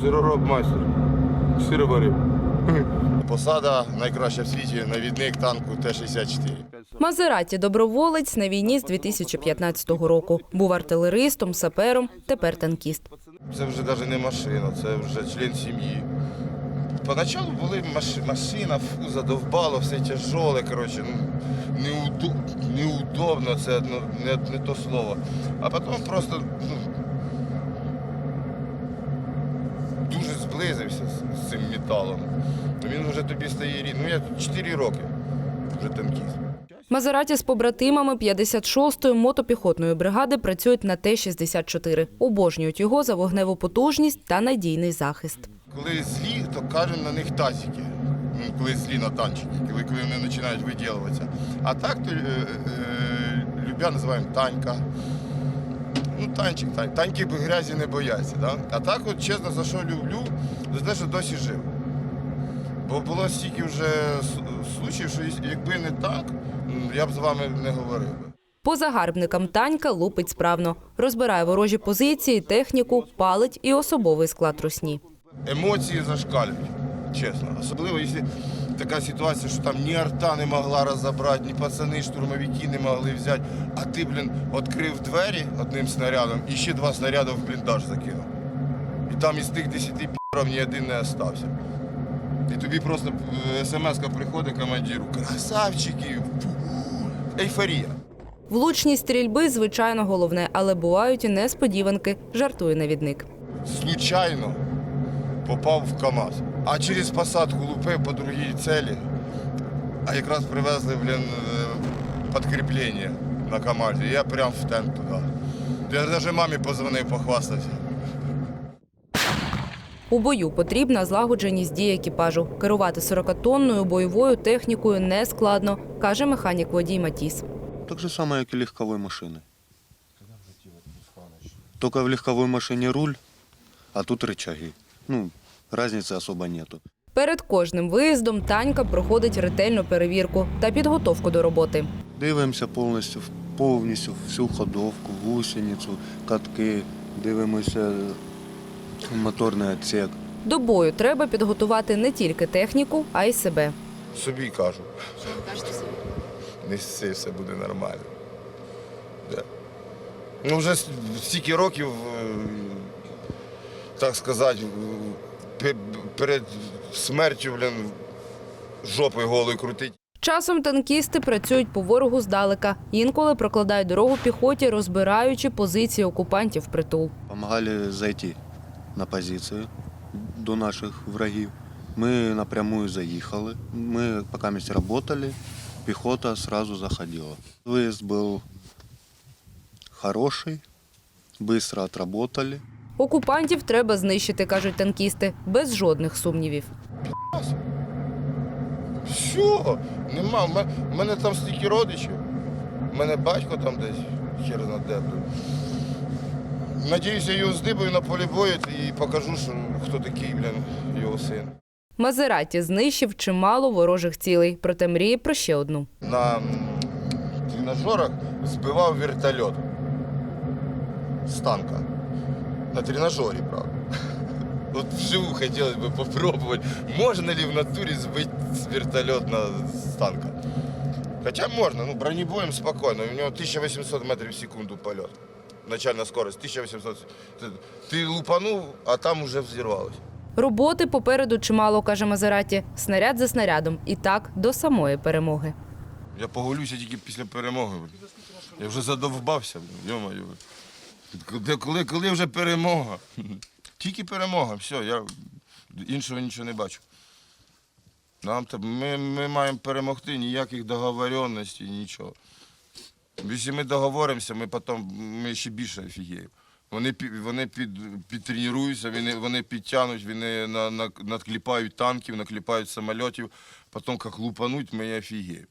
Сиророб майстер. Сироварив. Посада найкраща в світі, навідник танку Т-64. Мазераті доброволець на війні з 2015 року. Був артилеристом, сапером, тепер танкіст. Це вже навіть не машина, це вже член сім'ї. Поначалу були маш- машина, фу, задовбало, все тяжоле, коротше, ну, неудо, неудобно, це ну, не, не то слово. А потім просто ну, зблизився з, з цим металом. Він вже тобі стає рідним. Ну, я 4 роки вже танкіст. Мазераті з побратимами 56-ї мотопіхотної бригади працюють на Т-64. Обожнюють його за вогневу потужність та надійний захист. Коли злі, то кажуть на них тазики. Ну, коли злі на танчики, коли, коли вони починають виділуватися. А так то е, е, любя називаємо танька. Ну, танчик, тань. Таньки б грязі не бояться. Да? А так, от чесно, за що люблю, за те, що досі жив. Бо було стільки вже случаїв, що якби не так, я б з вами не говорив. По загарбникам танька лупить справно. Розбирає ворожі позиції, техніку, палить і особовий склад русні. Емоції зашкалюють, чесно. Особливо, якщо така ситуація, що там ні арта не могла розібрати, ні пацани, штурмовики не могли взяти, а ти, блін, відкрив двері одним снарядом і ще два снаряди в бліндаж закинув. І там із тих десяти пірів ні один не остався. І тобі просто смс-ка приходить командиру. Красавчики! Ейфорія. Влучність стрільби, звичайно, головне, але бувають і несподіванки, жартує навідник. случайно попав в КАМАЗ. А через посадку лупив по другій целі. А якраз привезли, блін, е, підкріплення на КАМАЗі. Я прям в тент туди. Я навіть мамі позвонив, похвастався. У бою потрібна злагодженість дій екіпажу. Керувати 40-тонною бойовою технікою не складно, каже механік водій Матіс. Так же самое, как и легковой машины. Только в легковой машине руль, а тут рычаги. Ну, разницы особо нету. Перед кожним виїздом танька проходить ретельну перевірку та підготовку до роботи. Дивимося повністю, повністю всю ходовку, гусеницю, катки, дивимося моторний відсек. До бою треба підготувати не тільки техніку, а й себе. Собі кажу. Не сси, все буде нормально. Да. Ну, вже стільки років, е, так сказати, перед смертю, блін, жопою голою крутить. Часом танкісти працюють по ворогу здалека. Інколи прокладають дорогу піхоті, розбираючи позиції окупантів притул. Помагали зайти на позиції до наших врагів. Ми напрямую заїхали. Ми поки ми працювали, піхота сразу заходила. Виїзд був хороший, швидко отработали. Окупантів треба знищити, кажуть танкісти, без жодних сумнівів. Що? Нема. У мене- там стільки родичів. У мене батько там десь, хер на. Надіюся, його здибаю на полі бою і покажу, що хто такий, блін, його син. Мазераті знищив чимало ворожих цілей, проте мріє про ще одну. На тренажерах збивав вертольот з танка. На тренажері, правда. От вживу хотілося б попробувати, можна ли в натурі збити вертольот на, з танка. Хоча можна, ну бронебоєм спокійно, у нього 1800 метрів в секунду польот. Начальна скорость 1800. Ти, ти лупанув, а там вже взірвалося. Роботи попереду чимало, каже Мазераті, снаряд за снарядом. І так до самої перемоги. Я поголюся тільки після перемоги. Я вже задовбався, йо-моє. Коли, коли, вже перемога? Тільки перемога, все, я іншого нічого не бачу. Нам ми, ми маємо перемогти, ніяких договоренностей, нічого. Якщо ми договоримося, ми потім ми ще більше офігіємо. Вони, вони під, підтренуються, вони, вони підтягнуть, вони на, на, накліпають танків, накліпають самольотів, потім як лупануть, ми офігіємо.